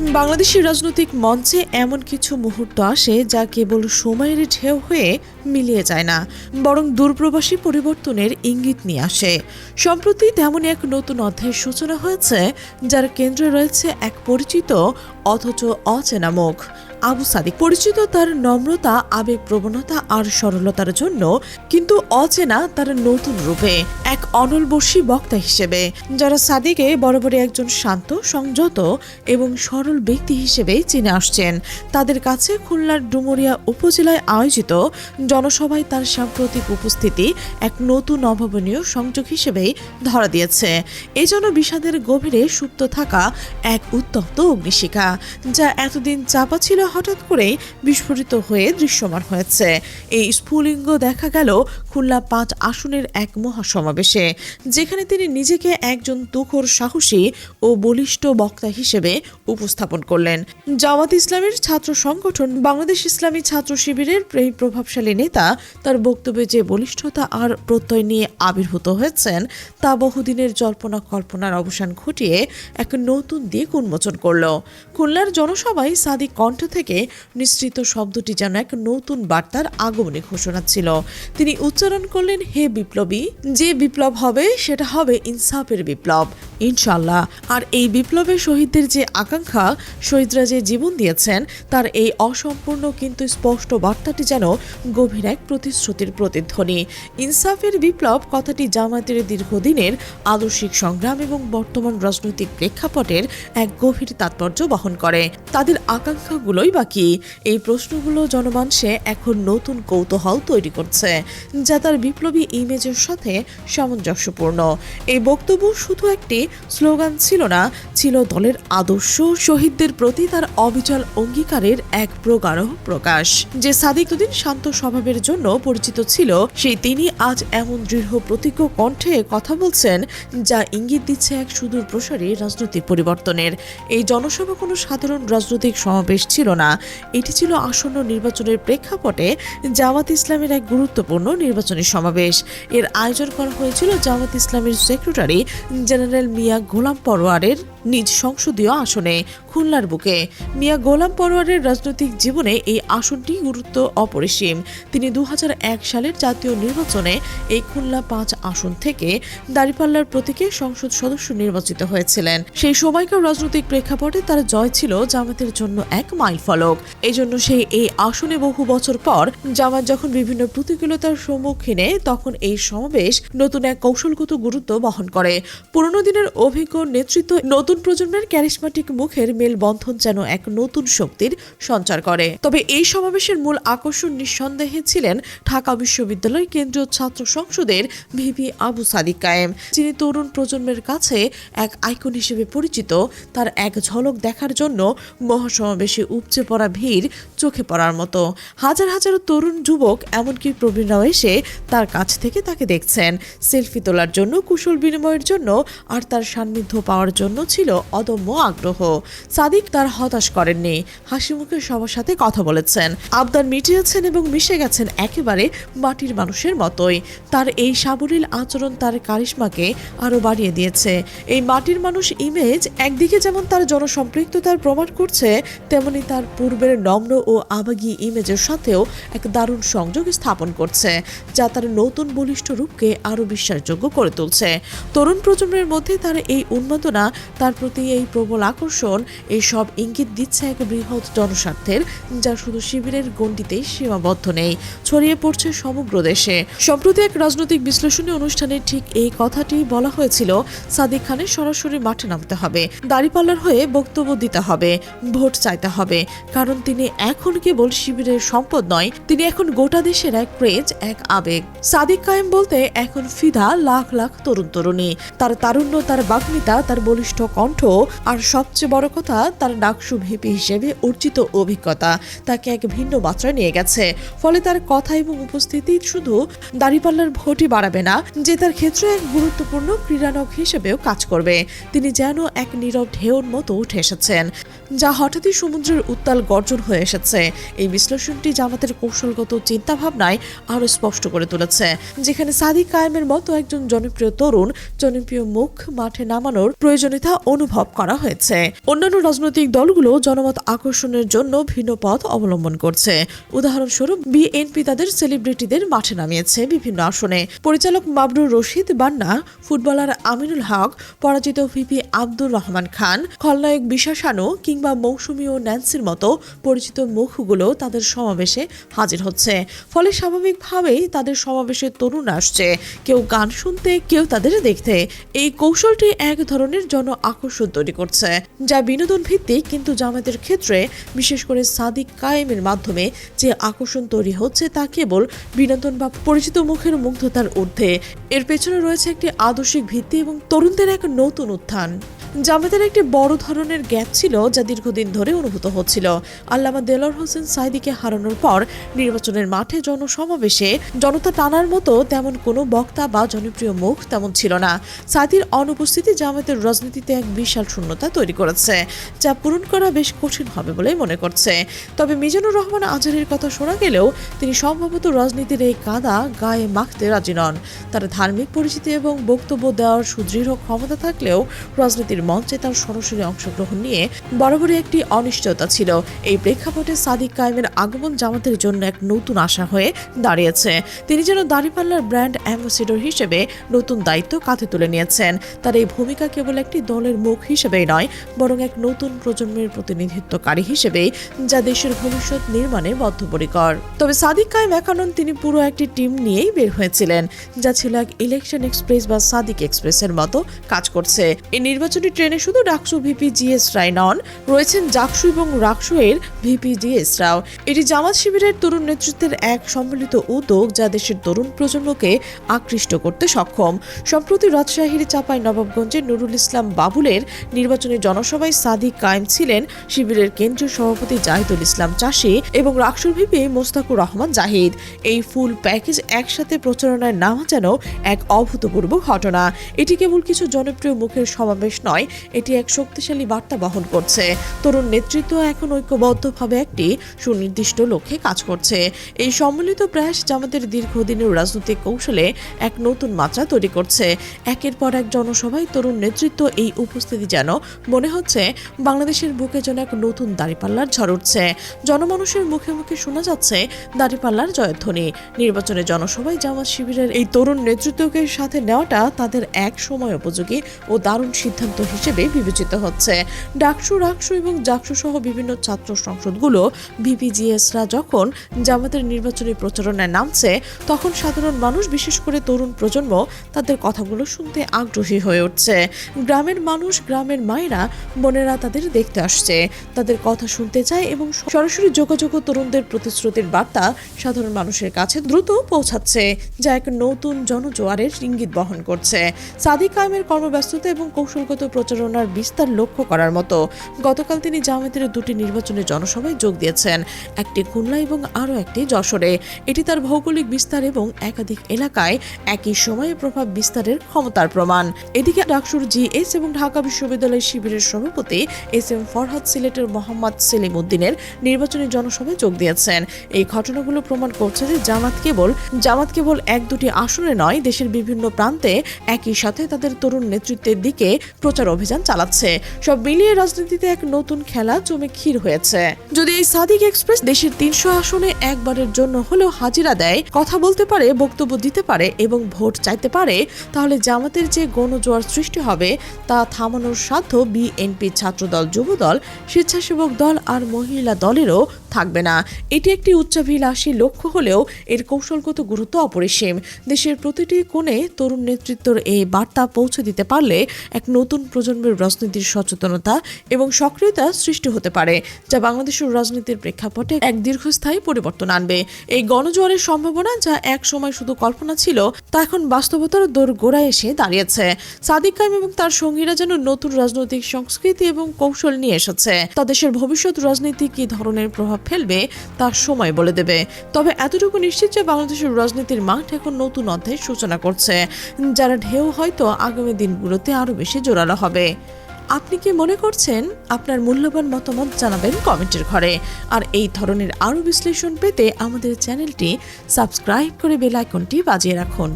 বাংলাদেশের রাজনৈতিক মঞ্চে এমন কিছু মুহূর্ত আসে যা কেবল সময়ের ঢেউ হয়ে মিলিয়ে যায় না, বরং দূরপ্রবাসী পরিবর্তনের ইঙ্গিত নিয়ে আসে। সম্প্রতি তেমনই এক নতুন অধ্যায়ের সূচনা হয়েছে, যার কেন্দ্রে রয়েছে এক পরিচিত, অথচ অচেনা মুখ। আবু সাদিক। পরিচিত তার নম্রতা, আবেগ প্রবণতা আর সরলতার জন্য কিন্তু অচেনা তার নতুন রূপে, এক অনলবর্ষী বক্তা হিসেবে, যারা সাদিকে বরাবরই একজন শান্ত, সংযত এবং সরল ব্যক্তি হিসেবে চিনে আসছেন। তাদের কাছে খুলনার ডুমুরিয়া উপজেলায় আয়োজিত জনসভায় তার সাম্প্রতিক উপস্থিতি এক নতুন অভাবনীয় সংযোগ হিসেবেই ধরা দিয়েছে। এজন্য বিষাদের গভীরে সুপ্ত থাকা এক উত্তপ্ত অগ্নিশিখা, যা এতদিন চাপা ছিল হঠাৎ করেই বিস্ফোরিত হয়ে দৃশ্যমান হয়েছে। এই স্ফুলিঙ্গ দেখা গেল খুলনা পাঁচ আসনের এক মহাসমাবেশে, যেখানে তিনি নিজেকে একজন তুখোর সাহসী ও বলিষ্ঠ বক্তা হিসেবে উপস্থাপন করলেন। জামাত ইসলামের ছাত্র সংগঠন বাংলাদেশ ইসলামী ছাত্র শিবিরের এই প্রভাবশালী নেতা তার বক্তব্যে যে বলিষ্ঠতা আর প্রত্যয় নিয়ে আবির্ভূত হয়েছেন, তা বহুদিনের জল্পনা কল্পনার অবসান ঘটিয়ে এক নতুন দিক উন্মোচন করল। খুলনার জনসভায় সাদিক কণ্ঠ থেকে নিঃসৃত শব্দটি যেন এক নতুন বার্তার আগমনে ঘোষণা ছিল। তিনি উচ্চারণ করলেন, হে বিপ্লবী, যে বিপ্লব হবে, সেটা হবে ইনসাফের বিপ্লব। ইনশাল্লাহ আর এই বিপ্লবের শহীদদের যে আকাঙ্ক্ষা, শহীদরা যে জীবন দিয়েছেন, তার এই অসম্পূর্ণ কিন্তু স্পষ্ট বার্তাটি যেন গভীর এক প্রতিশ্রুতির প্রতিধ্বনি। ইনসাফের বিপ্লব কথাটি জামায়াতের দীর্ঘদিনের আদর্শিক সংগ্রাম এবং বর্তমান রাজনৈতিক প্রেক্ষাপটের এক গভীর তাৎপর্য বহন করে। তাদের আকাঙ্ক্ষাগুলোই বা কি এই প্রশ্নগুলো জনমানসে এখন নতুন কৌতূহল তৈরি করছে, যা তার বিপ্লবী ইমেজের সাথে সামঞ্জস্যপূর্ণ। এই বক্তব্য শুধু একটি স্লোগান ছিল না, ছিল দলের আদর্শ শহীদদের প্রতি তার অবিচল অঙ্গীকারের এক প্রগাঢ় প্রকাশ। যে সাদিক দুদিন শান্ত স্বভাবের জন্য পরিচিত ছিল, সেই তিনি আজ এমন দৃঢ় প্রতিজ্ঞ কণ্ঠে কথা বলছেন, যা ইঙ্গিত দিচ্ছে এক সুদূর প্রসারী রাজনৈতিক পরিবর্তনের। এই জনসভা কোনো সাধারণ রাজনৈতিক সমাবেশ ছিল না এটি ছিল আসন্ন নির্বাচনের প্রেক্ষাপটে জামাত ইসলামের এক গুরুত্বপূর্ণ নির্বাচনী সমাবেশ। এর আয়োজন করা হয়েছিল জামাত ইসলামের সেক্রেটারি জেনারেল মিয়া গোলাম পরোয়ারের নিজ সংসদীয় আসনে খুলনার বুকে। মিয়া গোলাম পরোয়ারের রাজনৈতিক জীবনে এই আসনটি গুরুত্ব অপরিসীম। তিনি দু সালের জাতীয় নির্বাচনে এই খুলনা পাঁচ আসন থেকে দাঁড়িপাল্লার প্রতীকে সংসদ সদস্য নির্বাচিত হয়েছিলেন। সেই সময়কার রাজনৈতিক প্রেক্ষাপটে তার জয় ছিল জামাতের জন্য এক মাইলফলক এই জন্য সেই এই আসনে বহু বছর পর জামাত যখন বিভিন্ন প্রতিকূলতার সম্মুখীনে তখন এই সমাবেশ নতুন এক কৌশলগত গুরুত্ব বহন করে। পুরনো দিনের অভিজ্ঞ নেতৃত্ব নতুন প্রজন্মের ক্যারিসমাটিক মুখের মেলবন্ধন যেন এক নতুন শক্তির সঞ্চার করে। তবে এই সমাবেশের মূল আকর্ষণ নিঃসন্দেহে ছিলেন ঢাকা বিশ্ববিদ্যালয় কেন্দ্রীয় ছাত্র সংসদের ভিপি আবু সাদিক কায়েম। যিনি তরুণ প্রজন্মের কাছে এক আইকন হিসেবে পরিচিত, তার এক ঝলক দেখার জন্য মহাসমাবেশে উপচে পড়া ভিড় চোখে পড়ার মতো। হাজার হাজার তরুণ যুবক এমনকি প্রবীণরাও এসে তার কাছ থেকে তাকে দেখছেন। সেলফি তোলার জন্য, কুশল বিনিময়ের জন্য আর তার সান্নিধ্য পাওয়ার জন্য ছিল অদম্য আগ্রহ। সাদিক তার হতাশ করেননি। হাসি মুখে সবার সাথে কথা বলেছেন। আবদার মিটিয়েছেন এবং মিশে গেছেন একেবারে মাটির মানুষের মতোই। তার এই সাবলীল আচরণ তার কারিশমাকে আরও বাড়িয়ে দিয়েছে। এই মাটির মানুষ ইমেজ একদিকে যেমন তার জনসম্পৃক্ততার প্রমাণ করছে, তেমনি তার পূর্বের নম্র ও আবেগী ইমেজের সাথেও এক দারুণ সংযোগ স্থাপন করছে, যা তার নতুন বলিষ্ঠ রূপকে আরও বিশ্বাসযোগ্য করে তুলছে। তরুণ প্রজন্মের মধ্যে তার এই উন্মাদনা তার প্রতি এই প্রবল আকর্ষণ, এই সব ইঙ্গিত দিচ্ছে এক বৃহৎ জনস্বার্থের, যা শুধু শিবিরের গণ্ডিতেই সীমাবদ্ধ নেই, ছড়িয়ে পড়ছে সমগ্র দেশে। সম্প্রতি এক রাজনৈতিক বিশ্লেষণী অনুষ্ঠানে ঠিক এই কথাটি বলা হয়েছিল, সাদিক খানের সরাসরি মাঠে নামতে হবে, দাড়িপাল্লার হয়ে বক্তব্য দিতে হবে, ভোট চাইতে হবে, কারণ তিনি এখন কেবল শিবিরের সম্পদ নয়, তিনি এখন গোটা দেশের এক ক্রেজ, এক আবেগ। সাদিক কায়েম বলতে এখন ফিদা লাখ লাখ তরুণ তরুণী তার তারুণ্য, তার বাগ্মিতা, তার বলিষ্ঠ কণ্ঠ আর সবচেয়ে বড় কথা, তার ডাকসু ভিপি হিসেবে অর্জিত অভিজ্ঞতা তাকে এক ভিন্ন মাত্রায় নিয়ে গেছে। ফলে তার কথা এবং উপস্থিতি শুধু দাড়িপাল্লার ভোটই বাড়াবে না, যে তার ক্ষেত্রে এক গুরুত্বপূর্ণ ক্রীড়ানক হিসেবেও কাজ করবে। তিনি যেন এক নীরব ঢেউর মতো উঠে এসেছেন, যা হঠাৎই সমুদ্রের উত্তাল গর্জন হয়ে এসেছে। এই বিশ্লেষণটি জামাতের কৌশলগত চিন্তাভাবনায় আরও স্পষ্ট করে তুলেছে, যেখানে সাদিক কায়েমের মতো একজন জনপ্রিয় তরুণ, জনপ্রিয় মুখ মাঠে নামানোর প্রয়োজনীয়তা অনুভব করা হয়েছে। অন্যান্য রাজনৈতিক দলগুলো জনমত আকর্ষণের জন্য ভিন্ন পথ অবলম্বন করছে। উদাহরণস্বরূপ, বিএনপি তাদের সেলিব্রিটিদের মাঠে নামিয়েছে বিভিন্ন আসনে। পরিচালক মাবরুর রশিদ বান্না, ফুটবলার আমিনুল হক, পরাজিত ভিপি আব্দুর রহমান খান, খলনায়ক বিশাসানু কিংবা মৌসুমী ও ন্যান্সির মতো পরিচিত মুখগুলো তাদের সমাবেশে হাজির হচ্ছে। ফলে স্বাভাবিকভাবেই তাদের সমাবেশে তরুণ আসছে। কেউ গান শুনতে, কেউ তাদের দেখতে। এই কৌশলটি এক ধরনের জন আকর্ষণ তৈরি করছে, যা বিনোদন ভিত্তিক কিন্তু জামাতের ক্ষেত্রে, বিশেষ করে সাদিক কায়েমের মাধ্যমে যে আকর্ষণ তৈরি হচ্ছে তা কেবল বিনোদন বা পরিচিত মুখের মুগ্ধতার ঊর্ধ্বে। এর পেছনে রয়েছে একটি আদর্শিক ভিত্তি এবং তরুণদের এক নতুন উত্থান। জামাতের একটি বড় ধরনের গ্যাপ ছিল যা দীর্ঘদিন ধরে অনুভূত হচ্ছিল। আল্লামা দেলোর হোসেন সাইদিকে হারানোর পর নির্বাচনের মাঠে জনসমাবেশে জনতা টানার মতো তেমন কোনো বক্তা বা জনপ্রিয় মুখ তেমন ছিল না। সাইদির অনুপস্থিতি জামাতের রাজনীতিতে বিশাল শূন্যতা তৈরি করেছে, যা পূরণ করা বেশ কঠিন হবে বলে মনে করছে। তবে মিজানুর রহমান আজহারের কথা শোনা গেলেও তিনি সম্ভবত রাজনীতির এই কাদা গায়ে মাখতে রাজি নন। তার ধার্মিক পরিচিতি এবং বক্তব্য দেওয়ার সুদৃঢ় ক্ষমতা থাকলেও রাজনীতির মঞ্চে তার সরাসরি অংশগ্রহণ নিয়ে বরাবরই একটি অনিশ্চয়তা ছিল। এই প্রেক্ষাপটে সাদিক কায়েমের আগমন জামাতের জন্য এক নতুন আশা হয়ে দাঁড়িয়েছে। তিনি যেন দাঁড়িপাল্লার ব্র্যান্ড অ্যাম্বাসেডর হিসেবে নতুন দায়িত্ব কাঁধে তুলে নিয়েছেন। তার এই ভূমিকা কেবল একটি দলের মুখ হিসেবেই নয়, বরং এক নতুন প্রজন্মের প্রতিনিধিত্বকারী হিসেবেই যা দেশের ভবিষ্যৎ নির্মাণে বদ্ধপরিকর। তবে সাদিক কায়েম একানন তিনি পুরো একটি টিম নিয়েই বের হয়েছিলেন, যা ছিল এক ইলেকশন এক্সপ্রেস বা সাদিক এক্সপ্রেসের মতো কাজ করছে। এই নির্বাচনী ট্রেনে শুধু ডাকসু ভিপি জিএস রায় নন, রয়েছেন জাকসু এবং রাকসু এর ভিপি জিএস রাও। এটি জামাত শিবিরের তরুণ নেতৃত্বের এক সম্মিলিত উদ্যোগ যা দেশের তরুণ প্রজন্মকে আকৃষ্ট করতে সক্ষম। সম্প্রতি রাজশাহীর চাপাই নবাবগঞ্জে নুরুল ইসলাম বাবুলের নির্বাচনী জনসভায় সাদিক কায়েম ছিলেন শিবিরের কেন্দ্রীয় সভাপতি জাহিদুল ইসলাম চাষি এবং রাকসুর ভিপি মোস্তাকুর রহমান জাহিদ। এই ফুল প্যাকেজ একসাথে প্রচারণায় নামা যেন এক অভূতপূর্ব ঘটনা। এটি কেবল কিছু জনপ্রিয় মুখের সমাবেশ নয়, এটি এক শক্তিশালী বার্তা বহন করছে। তরুণ নেতৃত্ব এখন ঐক্যবদ্ধভাবে একটি সুনির্দিষ্ট লক্ষ্যে কাজ করছে। এই সম্মিলিত প্রয়াস জামাতের দীর্ঘদিনের রাজনৈতিক কৌশলে এক নতুন মাত্রা তৈরি করছে। একের পর এক জনসভায় তরুণ নেতৃত্ব এই উপস্থিতি যেন মনে হচ্ছে বাংলাদেশের বুকে যেন এক নতুন দাঁড়িপাল্লার ঝড় উঠছে। জনমানুষের মুখে মুখে শোনা যাচ্ছে দাঁড়িপাল্লার জয়ধ্বনি। নির্বাচনে জনসভায় জামাত শিবিরের এই তরুণ নেতৃত্বকে সাথে নেওয়াটা তাদের এক সময় উপযোগী ও দারুণ সিদ্ধান্ত হিসেবে বিবেচিত হচ্ছে। ডাকসু, রাকসু এবং জাকসু সহ বিভিন্ন ছাত্র সংসদগুলো ভিপিজিএসরা যখন জামাতের নির্বাচনী প্রচারণায় নামছে, তখন সাধারণ মানুষ, বিশেষ করে তরুণ প্রজন্ম, তাদের কথাগুলো শুনতে আগ্রহী হয়ে উঠছে। গ্রামের মানুষ গ্রামের মায়েরা, বোনেরা তাদের দেখতে আসছে। তাদের কথা শুনতে চায় এবং সরাসরি যোগাযোগ তরুণদের প্রতিশ্রুতির বার্তা সাধারণ মানুষের কাছে দ্রুত পৌঁছাচ্ছে, যা এক নতুন জনজোয়ারের ইঙ্গিত বহন করছে। সাদিক কায়েমের কর্মব্যস্ততা এবং কৌশলগত প্রচারণার বিস্তার লক্ষ্য করার মতো গতকাল তিনি জামায়াতের দুটি নির্বাচনে জনসভায় যোগ দিয়েছেন, একটি খুলনা এবং আরও একটি যশোরে। এটি তার ভৌগোলিক বিস্তার এবং একাধিক এলাকায় একই সময়ে প্রভাব বিস্তারের ক্ষমতার প্রমাণ। এদিকে ডাকসুর জিএস এবং ঢাকা বিশ্ববিদ্যালয় শিবিরের সভাপতি এস এম ফরহাদ, সিলেটের মোহাম্মদ সেলিম উদ্দিনের নির্বাচনী জনসভায় যোগ দিয়েছেন। এই ঘটনাগুলো প্রমাণ করছে যে জামাত কেবল জামাত কেবল এক দুটি আসনে নয়, দেশের বিভিন্ন প্রান্তে একই সাথে তাদের তরুণ নেতৃত্বের দিকে প্রচার অভিযান চালাচ্ছে। সব মিলিয়ে রাজনীতিতে এক নতুন খেলা জমে ক্ষীর হয়েছে। যদি এই সাদিক এক্সপ্রেস দেশের তিনশো আসনে একবারের জন্য হলেও হাজিরা দেয়, কথা বলতে পারে, বক্তব্য দিতে পারে এবং ভোট চাইতে পারে, তাহলে জামাতের যে গণজোয়ার সৃষ্টি হবে, তা থামানোর সাধ্য বিএনপি ছাত্রদল, যুবদল, স্বেচ্ছাসেবক দল আর মহিলা দলেরও থাকবে না। এটি একটি উচ্চাভিলাষী লক্ষ্য হলেও এর কৌশলগত গুরুত্ব অপরিসীম। দেশের প্রতিটি কোণে তরুণ নেতৃত্বর এই বার্তা পৌঁছে দিতে পারলে এক নতুন প্রজন্মের রাজনীতির সচেতনতা এবং সক্রিয়তা সৃষ্টি হতে পারে, যা বাংলাদেশের রাজনীতির প্রেক্ষাপটে এক দীর্ঘস্থায়ী পরিবর্তন আনবে। এই গণজোয়ারের সম্ভাবনা যা এক সময় শুধু কল্পনা ছিল, তা এখন বাস্তবতার দোর গোড়ায় এসে দাঁড়িয়েছে। সাদিক কাইম এবং তার সঙ্গীরা যেন নতুন রাজনৈতিক সংস্কৃতি এবং কৌশল নিয়ে এসেছে। তা দেশের ভবিষ্যৎ রাজনীতি কি ধরনের প্রভাব ফেলবে, তা সময় বলে দেবে। তবে এতটুকু নিশ্চিত যে বাংলাদেশের রাজনীতির মাঠ এখন নতুন অধ্যায়ের সূচনা করছে। যারা ঢেউ হয়তো আগামী দিনগুলোতে আরও বেশি জোরালো হবে। আপনি কি মনে করছেন, আপনার মূল্যবান মতামত জানাবেন কমেন্টের ঘরে। আর এই ধরনের আরও বিশ্লেষণ পেতে আমাদের চ্যানেলটি সাবস্ক্রাইব করে বেল আইকনটি বাজিয়ে রাখুন।